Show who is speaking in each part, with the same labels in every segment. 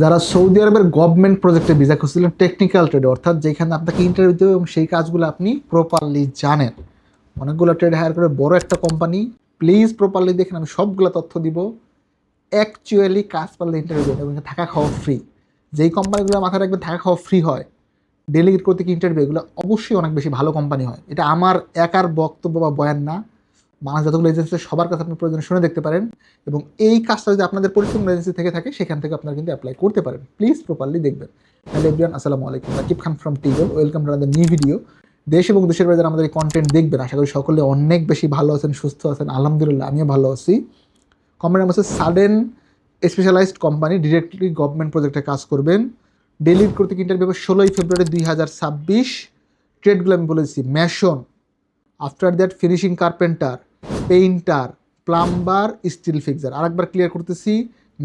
Speaker 1: যারা সৌদি আরবের গভর্নমেন্ট প্রজেক্টে ভিসা খুঁজছিলেন টেকনিক্যাল ট্রেড অর্থাৎ যেখানে আপনাকে ইন্টারভিউ দেবে এবং সেই কাজগুলো আপনি প্রপারলি জানেন। অনেকগুলো ট্রেড হায়ার করে বড় একটা কোম্পানি প্লিজ প্রপারলি দেখেন, আমি সবগুলো তথ্য দিব। অ্যাকচুয়ালি কাজ পারলে ইন্টারভিউ দেবেন এবং থাকা খাওয়া ফ্রি যেই কোম্পানিগুলো মাথায় রাখবেন, থাকা খাওয়া ফ্রি হয়। ডেলিগেট করতে কি ইন্টারভিউ এগুলো অবশ্যই অনেক বেশি ভালো কোম্পানি হয়। এটা আমার একার বক্তব্য বা বয়ান না। বাংলাদেশ যতগুলো এজেন্সি সবার কাছে আপনি প্রয়োজন শুনে দেখতে পারেন এবং এই কাজটা যদি আপনাদের পরিশ্রম এজেন্সি থেকে থাকে, সেখান থেকে আপনারা কিন্তু অ্যাপ্লাই করতে পারেন। প্লিজ প্রপারলি দেখবেন। হ্যালো এভরিওয়ান আসসালামু আলাইকুম। রাকিব খান ফ্রম টিগল ওয়েলকাম টু নিউ ভিডিও দেশ এবং দেশের বাইরে আমাদের এই কন্টেন্ট দেখবেন, আশা করি সকলে অনেক বেশি ভালো আছেন, সুস্থ আছেন। আলহামদুলিল্লাহ, আমিও ভালো আছি। নাম হচ্ছে সাডেন স্পেশালাইজড কোম্পানি ডিরেক্টলি গভর্নমেন্ট প্রজেক্টে কাজ করবেন। ডেলিট করতে ইন্টারভিউ হবে ষোলোই ফেব্রুয়ারি দুই হাজার ছাব্বিশ। ট্রেডগুলো আমি বলেছি mason after that finishing carpenter painter, plumber, steel fixer. আরেকবার ক্লিয়ার করতেছি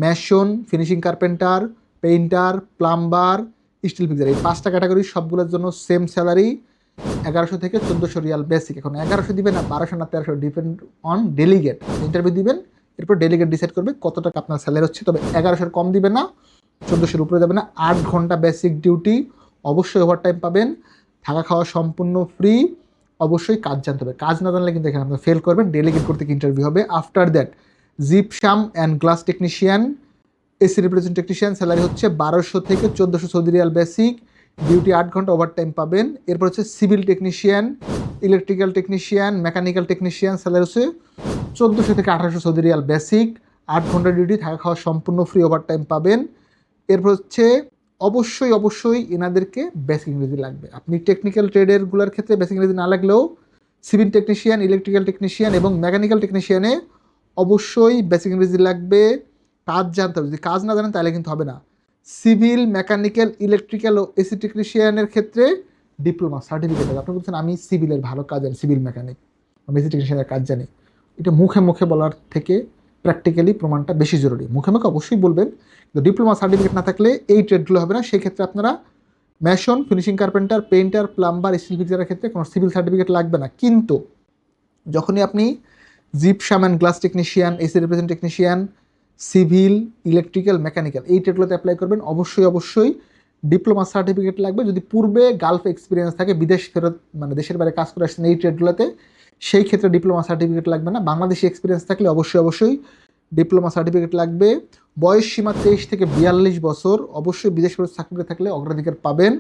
Speaker 1: mason finishing carpenter painter, plumber, steel fixer. এই পাঁচটা ক্যাটাগরি সবগুলোর জন্য সেম স্যালারি এগারোশো থেকে চোদ্দোশো রিয়াল বেসিক এখন এগারোশো দিবেন না, বারোশো না তেরোশো ডিপেন্ড অন ডেলিগেট ইন্টারভিউ দিবেন, এরপর ডেলিগেট ডিসাইড করবে কত টাকা আপনার স্যালারি হচ্ছে। তবে এগারোশোর কম দিবে না, চোদ্দোশোর উপরে যাবে না। আট ঘণ্টা বেসিক ডিউটি অবশ্যই ওভার টাইম পাবেন, থাকা খাওয়া সম্পূর্ণ ফ্রি অবশ্যই কাজ জানতে হবে। কাজ না জানলে কিন্তু এখানে আপনি ফেল করবেন। ডেলিগেট করতে ইন্টারভিউ হবে? After that gypsum and glass technician AC represent technician salary হচ্ছে বারোশো থেকে চোদ্দোশো সৌদি রিয়াল বেসিক ডিউটি আট ঘণ্টা ওভার টাইম পাবেন। এরপর হচ্ছে civil technician electrical technician mechanical technician salary হচ্ছে চোদ্দোশো থেকে আঠারোশো সৌদি রিয়াল বেসিক আট ঘণ্টা ডিউটি থাকা খাওয়া সম্পূর্ণ ফ্রি ওভার টাইম পাবেন। এরপর হচ্ছে অবশ্যই অবশ্যই এনাদেরকে বেসিক ইংরেজি লাগবে। আপনি টেকনিক্যাল ট্রেডেরগুলোর ক্ষেত্রে বেসিক ইংরেজি না লাগলেও সিভিল টেকনিশিয়ান ইলেকট্রিক্যাল টেকনিশিয়ান এবং মেকানিক্যাল টেকনিশিয়ানে অবশ্যই বেসিক ইংরেজি লাগবে। কাজ জানতে হবে। যদি কাজ না জানেন তাহলে কিন্তু হবে না। সিভিল মেকানিক্যাল ইলেকট্রিক্যাল ও এসি টেকনিশিয়ানের ক্ষেত্রে ডিপ্লোমা সার্টিফিকেট আপনি বলছেন, আমি সিভিলের ভালো কাজ জানি সিভিল মেকানিক আমি এসি টেকনিশিয়ানের কাজ জানি। এটা মুখে মুখে বলার থেকে প্র্যাকটিক্যালি প্রমাণটা বেশি জরুরি। মুখে মুখে অবশ্যই বলবেন, কিন্তু ডিপ্লোমা সার্টিফিকেট না থাকলে এই ট্রেডগুলো হবে না। সেক্ষেত্রে আপনারা mason finishing carpenter painter plumber steel ফিক্সারের ক্ষেত্রে কোনো সিভিল সার্টিফিকেট লাগবে না। কিন্তু যখনই আপনি gypsum and glass technician AC represent technician civil electrical mechanical এই ট্রেডগুলোতে অ্যাপ্লাই করবেন, অবশ্যই অবশ্যই ডিপ্লোমা সার্টিফিকেট লাগবে। যদি পূর্বে গালফ এক্সপিরিয়েন্স থাকে, বিদেশ ফেরত মানে দেশের বাইরে কাজ করে আসছেন এই ট্রেডগুলোতে সেই ক্ষেত্রে ডিপ্লোমা সার্টিফিকেট লাগবে না। বাংলাদেশি এক্সপিরিয়েন্স থাকলে অবশ্যই অবশ্যই ডিপ্লোমা সার্টিফিকেট লাগবে। বয়স সীমা তেইশ থেকে বিয়াল্লিশ বছর। অবশ্যই বিদেশ চাকরিতে থাকলে অগ্রাধিকার পাবেন।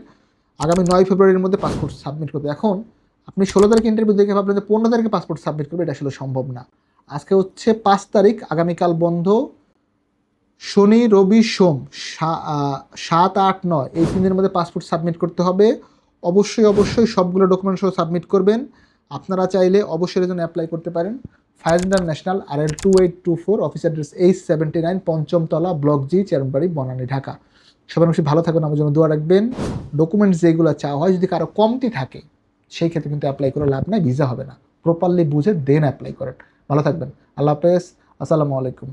Speaker 1: আগামী নয় ফেব্রুয়ারির মধ্যে পাসপোর্ট সাবমিট করবে। এখন আপনি ষোলো তারিখ ইন্টারভিউ দেখে ভাবলেন যে পনেরো তারিখে পাসপোর্ট সাবমিট করবে, এটা আসলে সম্ভব না। আজকে হচ্ছে পাঁচ তারিখ, আগামীকাল বন্ধ। শনি, রবি, সোম সাত, আট, নয়, এই তিন দিনের মধ্যে পাসপোর্ট সাবমিট করতে হবে। অবশ্যই অবশ্যই সবগুলো ডকুমেন্ট সহ সাবমিট করবেন। আপনারা চাইলে অবশ্যই এর জন্য অ্যাপ্লাই করতে পারেন। Fire International R L two eight two four office address H seventy nine পঞ্চমতলা block G Chairmanbari Banani Dhaka সবার বেশি ভালো থাকবেন আমার জন্য দোয়া রাখবেন। ডকুমেন্টস যেগুলো চাওয়া হয়, যদি কারও কমতি থাকে, সেই ক্ষেত্রে কিন্তু অ্যাপ্লাই করে লাভ নাই ভিসা হবে না। প্রপারলি বুঝে দেন অ্যাপ্লাই করেন। ভালো থাকবেন। আল্লাহ হাফেজ। আসসালামু আলাইকুম।